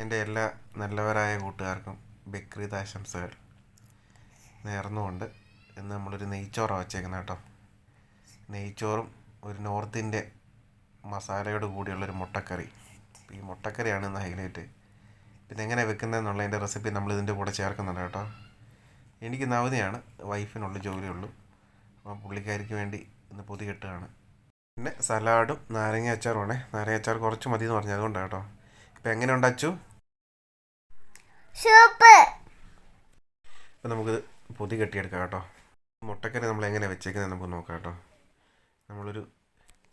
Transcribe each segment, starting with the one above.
എന്റെ എല്ലാ നല്ലവരായ കൂട്ടുകാർക്കും ബക്രീദ് ആശംസകൾ നേർന്നുകൊണ്ട് ഇന്ന് നമ്മളൊരു നെയ്ച്ചോറാണ് വച്ചേക്കുന്നത് കേട്ടോ. നെയ്ച്ചോറും ഒരു നോർത്ത് ഇന്ത്യൻ മസാലയോട് കൂടിയുള്ളൊരു മുട്ടക്കറി. ഈ മുട്ടക്കറിയാണ് ഇന്ന് ഹൈലൈറ്റ്. പിന്നെ എങ്ങനെ വെക്കുന്നതെന്നുള്ളതിന്റെ റെസിപ്പി നമ്മൾ ഇതിന്റെ കൂടെ ചേർക്കുന്നുണ്ട് കേട്ടോ. എനിക്ക് ഇന്ന് അവധിയാണ് വൈഫിനുള്ള ജോലിയുള്ളൂ. അപ്പം പുള്ളിക്കാരിക്ക് വേണ്ടി ഇന്ന് പൊതി കെട്ടുകയാണ്. പിന്നെ സലാഡും നാരങ്ങ അച്ചാറുമാണേ നാരങ്ങ അച്ചാർ കുറച്ച് മതി എന്ന് പറഞ്ഞു അതുകൊണ്ടാണ് കേട്ടോ. ഇപ്പം എങ്ങനെ അച്ചു? സൂപ്പ്. അപ്പം നമുക്ക് പൊതി കെട്ടിയെടുക്കാം കേട്ടോ. മുട്ടക്കറി നമ്മൾ എങ്ങനെ വെച്ചേക്കുന്നത് നമുക്ക് നോക്കാം കേട്ടോ. നമ്മളൊരു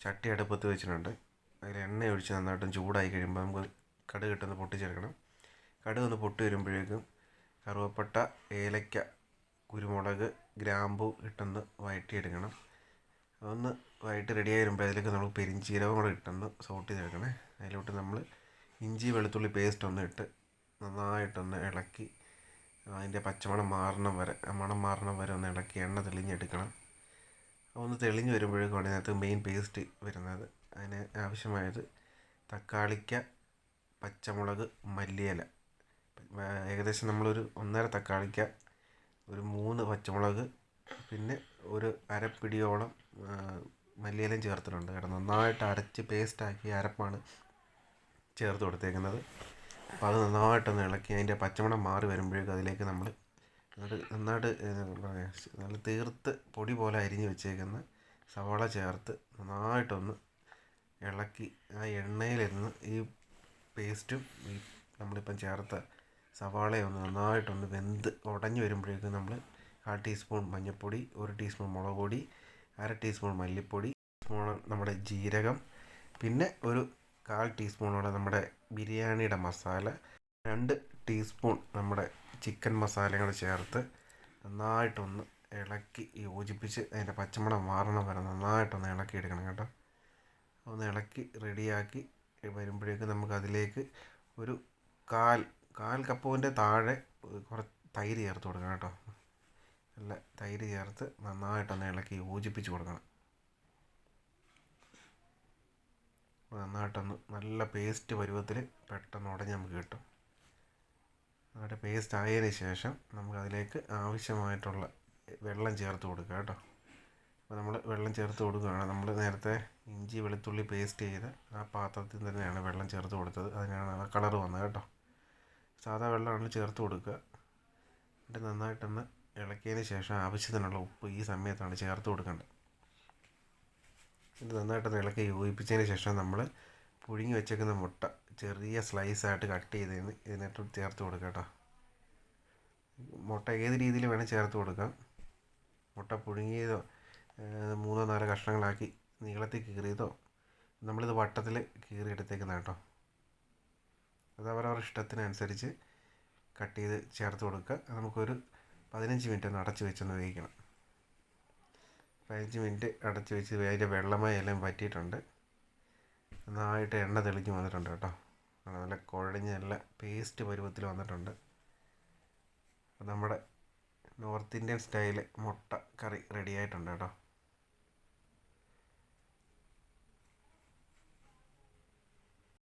ചട്ടി അടുപ്പത്ത് വെച്ചിട്ടുണ്ട്. അതിൽ എണ്ണ ഒഴിച്ച് നന്നായിട്ടും ചൂടായി കഴിയുമ്പോൾ നമുക്ക് കടുക് ഇട്ടൊന്ന് പൊട്ടിച്ചെടുക്കണം. കടുക് ഒന്ന് പൊട്ടി വരുമ്പോഴേക്കും കറുവപ്പട്ട ഏലക്ക കുരുമുളക് ഗ്രാമ്പു ഇട്ടൊന്ന് വഴറ്റിയെടുക്കണം. അതൊന്ന് വഴറ്റി റെഡിയായി വരുമ്പോൾ അതിലേക്ക് നമ്മൾ പെരിഞ്ചീരകം കൂടെ ഇട്ടൊന്ന് സോട്ട് ചെയ്തെടുക്കണേ. അതിലോട്ട് നമ്മൾ ഇഞ്ചി വെളുത്തുള്ളി പേസ്റ്റ് ഒന്ന് ഇട്ട് നന്നായിട്ടൊന്ന് ഇളക്കി അതിന്റെ പച്ചമണം മാറണം വരെ മണം മാറണം വരെ ഒന്ന് ഇളക്കി എണ്ണ തെളിഞ്ഞെടുക്കണം. ഒന്ന് തെളിഞ്ഞ് വരുമ്പോഴേക്കാണ് ഇതിനകത്ത് മെയിൻ പേസ്റ്റ് വരുന്നത്. അതിന് ആവശ്യമായത് തക്കാളിക്ക പച്ചമുളക് മല്ലിയില. ഏകദേശം നമ്മളൊരു ഒന്നര തക്കാളിക്ക ഒരു മൂന്ന് പച്ചമുളക് പിന്നെ ഒരു അരപ്പിടിയോളം മല്ലിയിലയും ചേർത്തിട്ടുണ്ട്. കാരണം നന്നായിട്ട് അരച്ച് പേസ്റ്റാക്കി അരപ്പാണ് ചേർത്ത് കൊടുത്തേക്കുന്നത്. അപ്പോൾ അത് നന്നായിട്ടൊന്ന് ഇളക്കി അതിന്റെ പച്ചമണം മാറി വരുമ്പോഴേക്കും അതിലേക്ക് നമ്മൾ നന്നായിട്ട് നല്ല തീർത്ത് പൊടി പോലെ അരിഞ്ഞ് വെച്ചേക്കുന്ന സവാള ചേർത്ത് നന്നായിട്ടൊന്ന് ഇളക്കി ആ എണ്ണയിലിരുന്ന് ഈ പേസ്റ്റും ഈ നമ്മളിപ്പം ചേർത്ത സവാളയൊന്ന് നന്നായിട്ടൊന്ന് വെന്ത് ഉടഞ്ഞു വരുമ്പോഴേക്കും നമ്മൾ കാൽ ടീസ്പൂൺ മഞ്ഞൾപ്പൊടി ഒരു ടീസ്പൂൺ മുളക് പൊടി അര ടീസ്പൂൺ മല്ലിപ്പൊടി നമ്മുടെ ജീരകം പിന്നെ ഒരു കാൽ ടീസ്പൂണോടെ നമ്മുടെ ബിരിയാണിയുടെ മസാല രണ്ട് ടീസ്പൂൺ നമ്മുടെ ചിക്കൻ മസാലയും കൂടെ ചേർത്ത് നന്നായിട്ടൊന്ന് ഇളക്കി യോജിപ്പിച്ച് അതിന്റെ പച്ചമണം മാറണം വരെ നന്നായിട്ടൊന്ന് ഇളക്കി എടുക്കണം കേട്ടോ. ഒന്ന് ഇളക്കി റെഡിയാക്കി വരുമ്പോഴേക്കും നമുക്ക് അതിലേക്ക് ഒരു കാൽ കാൽ കപ്പൂവിന്റെ താഴെ കുറച്ച് തൈര് ചേർത്ത് കൊടുക്കണം കേട്ടോ. നല്ല തൈര് ചേർത്ത് നന്നായിട്ടൊന്ന് ഇളക്കി യോജിപ്പിച്ച് കൊടുക്കണം. നന്നായിട്ടൊന്ന് നല്ല പേസ്റ്റ് പരുവത്തിൽ പെട്ടെന്ന് ഉടഞ്ഞ് നമുക്ക് കിട്ടും. നന്നായിട്ട് പേസ്റ്റ് ആയതിന് ശേഷം നമുക്ക് അതിലേക്ക് ആവശ്യമായിട്ടുള്ള വെള്ളം ചേർത്ത് കൊടുക്കുക കേട്ടോ. അപ്പോൾ നമ്മൾ വെള്ളം ചേർത്ത് കൊടുക്കുകയാണ്. നമ്മൾ നേരത്തെ ഇഞ്ചി വെളുത്തുള്ളി പേസ്റ്റ് ചെയ്ത് ആ പാത്രത്തിൽ തന്നെയാണ് വെള്ളം ചേർത്ത് കൊടുത്തത്. അതിനാണ് ആ കളർ വന്നത് കേട്ടോ. സാധാ വെള്ളമാണ് ചേർത്ത് കൊടുക്കുക. എന്നിട്ട് നന്നായിട്ടൊന്ന് ഇളക്കിയതിന് ശേഷം ആവശ്യത്തിനുള്ള ഉപ്പ് ഈ സമയത്താണ് ചേർത്ത് കൊടുക്കേണ്ടത്. ഇത് നന്നായിട്ടൊന്ന് ഇളക്കി യോജിപ്പിച്ചതിന് ശേഷം നമ്മൾ പുഴുങ്ങി വെച്ചേക്കുന്ന മുട്ട ചെറിയ സ്ലൈസായിട്ട് കട്ട് ചെയ്തതിന് ഇതിനായിട്ട് ചേർത്ത് കൊടുക്കുക കേട്ടോ മുട്ട ഏത് രീതിയിൽ വേണേൽ ചേർത്ത് കൊടുക്കാം. മുട്ട പുഴുങ്ങിയതോ മൂന്നോ നാലോ കഷ്ണങ്ങളാക്കി നീളത്തിൽ കീറിയതോ നമ്മളിത് വട്ടത്തിൽ കീറി എടുത്തേക്കുന്ന കേട്ടോ അത് അവരവരുടെ ഇഷ്ടത്തിനനുസരിച്ച് കട്ട് ചെയ്ത് ചേർത്ത് കൊടുക്കുക. നമുക്കൊരു പതിനഞ്ച് മിനിറ്റ് ഒന്ന് അടച്ച് വെച്ചൊന്ന് വേവിക്കണം. പതിനഞ്ച് മിനിറ്റ് അടച്ച് വെച്ച് അതിന്റെ വെള്ളമയം എല്ലാം പറ്റിയിട്ടുണ്ട് നന്നായിട്ട് എണ്ണ തെളിഞ്ഞ് വന്നിട്ടുണ്ട് കേട്ടോ. നല്ല കുഴഞ്ഞ് നല്ല പേസ്റ്റ് പരുവത്തിൽ വന്നിട്ടുണ്ട്. നമ്മുടെ നോർത്ത് ഇന്ത്യൻ സ്റ്റൈൽ മുട്ട കറി റെഡി ആയിട്ടുണ്ട് കേട്ടോ.